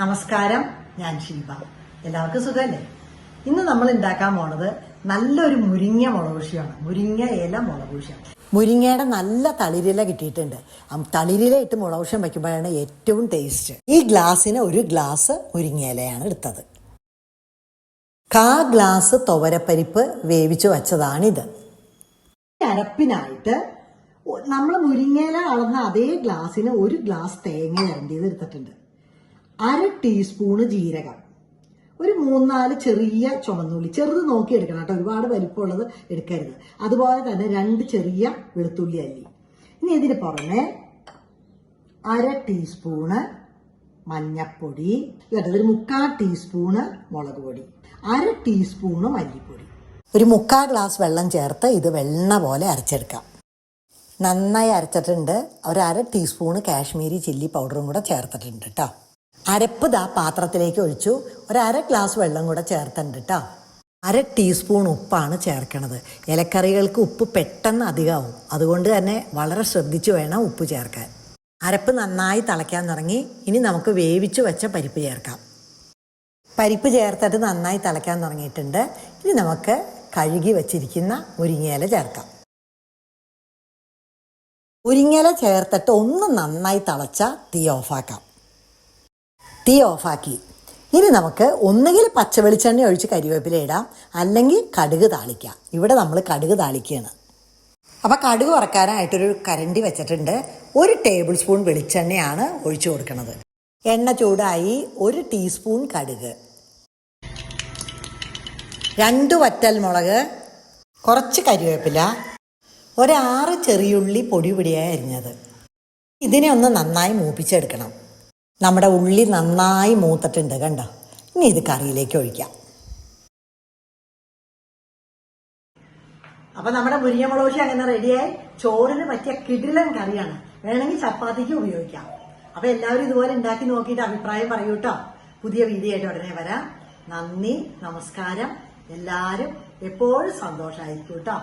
നമസ്കാരം ഞാൻ ഷീബ എല്ലാവർക്കും സുഖമല്ലേ? ഇന്ന് നമ്മൾ ഉണ്ടാക്കാൻ പോണത് നല്ലൊരു മുരിങ്ങ മുളകൂശിയാണ് മുരിങ്ങ ഇല മുളകൂശിയാണ് മുരിങ്ങയുടെ നല്ല തളിരില കിട്ടിയിട്ടുണ്ട്. തളിരില ഇട്ട് മുളകൂശം വയ്ക്കുമ്പോഴാണ് ഏറ്റവും ടേസ്റ്റ് ഈ ഗ്ലാസ്സിന് ഒരു ഗ്ലാസ് മുരിങ്ങ ഇലയാണ് എടുത്തത്. കാ ഗ്ലാസ് തുവരപ്പരിപ്പ് വേവിച്ചു വച്ചതാണിത്. അരപ്പിനായിട്ട് നമ്മൾ മുരിങ്ങയില അളന്ന അതേ ഗ്ലാസ്സിന് ഒരു ഗ്ലാസ് തേങ്ങ വരണ്ടിയത് എടുത്തിട്ടുണ്ട്. അര ടീസ്പൂണ് ജീരകം. ഒരു മൂന്നാൽ ചെറിയ ചുമന്നുള്ളി ചെറുത് നോക്കി എടുക്കണം കേട്ടോ. ഒരുപാട് വലിപ്പമുള്ളത് എടുക്കരുത്. അതുപോലെ തന്നെ രണ്ട് ചെറിയ വെളുത്തുള്ളി അല്ലി. ഇനി ഇതിന് പുറമെ അര ടീസ്പൂണ് മഞ്ഞപ്പൊടി. ഒരു മുക്കാൽ ടീസ്പൂണ് മുളക് പൊടി. അര ടീസ്പൂണ് മല്ലിപ്പൊടി. ഒരു മുക്കാൽ ഗ്ലാസ് വെള്ളം ചേർത്ത് ഇത് വെണ്ണ പോലെ അരച്ചെടുക്കാം. നന്നായി അരച്ചിട്ടുണ്ട്. ഒരു അര ടീസ്പൂണ് കാശ്മീരി ചില്ലി പൗഡറും കൂടെ ചേർത്തിട്ടുണ്ട് കേട്ടോ. അരപ്പ് ദാ പാത്രത്തിലേക്ക് ഒഴിച്ചു. ഒരു അര ഗ്ലാസ് വെള്ളം കൂടെ ചേർത്തിട്ടുണ്ട് കേട്ടോ അര ടീസ്പൂൺ ഉപ്പാണ് ചേർക്കണത്. ഇലക്കറികൾക്ക് ഉപ്പ് പെട്ടെന്ന് അധികമാവും അതുകൊണ്ട് തന്നെ വളരെ ശ്രദ്ധിച്ചു വേണം ഉപ്പ് ചേർക്കാൻ. അരപ്പ് നന്നായി തിളയ്ക്കാൻ തുടങ്ങി. ഇനി നമുക്ക് വേവിച്ചു വെച്ച പരിപ്പ് ചേർക്കാം. പരിപ്പ് ചേർത്തിട്ട് നന്നായി തിളയ്ക്കാൻ തുടങ്ങിയിട്ടുണ്ട്. ഇനി നമുക്ക് കഴുകി വച്ചിരിക്കുന്ന മുരിങ്ങയില ചേർക്കാം. മുരിങ്ങയില ചേർത്തിട്ട് ഒന്ന് നന്നായി തിളച്ച തീ ഓഫാക്കാം. തീ ഓഫാക്കി. ഇനി നമുക്ക് ഒന്നുകിൽ പച്ച വെളിച്ചെണ്ണ ഒഴിച്ച് കരിവേപ്പില ഇടാം അല്ലെങ്കിൽ കടുക് താളിക്കാം. ഇവിടെ നമ്മൾ കടുക് താളിക്കുകയാണ്. അപ്പോൾ കടുക് വറക്കാനായിട്ടൊരു കരണ്ടി വെച്ചിട്ടുണ്ട്. ഒരു ടേബിൾ സ്പൂൺ വെളിച്ചെണ്ണയാണ് ഒഴിച്ചു കൊടുക്കുന്നത് എണ്ണ ചൂടായി ഒരു ടീസ്പൂൺ കടുക്. രണ്ട് വറ്റൽ മുളക് കുറച്ച് കരിവേപ്പില ഒരാറ് ചെറിയുള്ളി പൊടി പൊടിയായി അരിഞ്ഞത്. ഇതിനെ ഒന്ന് നന്നായി മൂപ്പിച്ചെടുക്കണം. നമ്മുടെ ഉള്ളി നന്നായി മൂത്തിട്ടുണ്ട് കണ്ടോ? ഇനി ഇത് കറിയിലേക്ക് ഒഴിക്കാം. അപ്പൊ നമ്മുടെ മുരിങ്ങമുളക് അങ്ങനെ റെഡിയായി. ചോറിന് പറ്റിയ കിടിലൻ കറിയാണ്. വേണമെങ്കിൽ ചപ്പാത്തിക്ക് ഉപയോഗിക്കാം. അപ്പൊ എല്ലാവരും ഇതുപോലെ ഉണ്ടാക്കി നോക്കിയിട്ട് അഭിപ്രായം പറയൂ കേട്ടോ. പുതിയ വീഡിയോ ആയിട്ട് ഉടനെ വരാം. നന്ദി നമസ്കാരം. എല്ലാവരും എപ്പോഴും സന്തോഷമായിരിക്കും കേട്ടോ.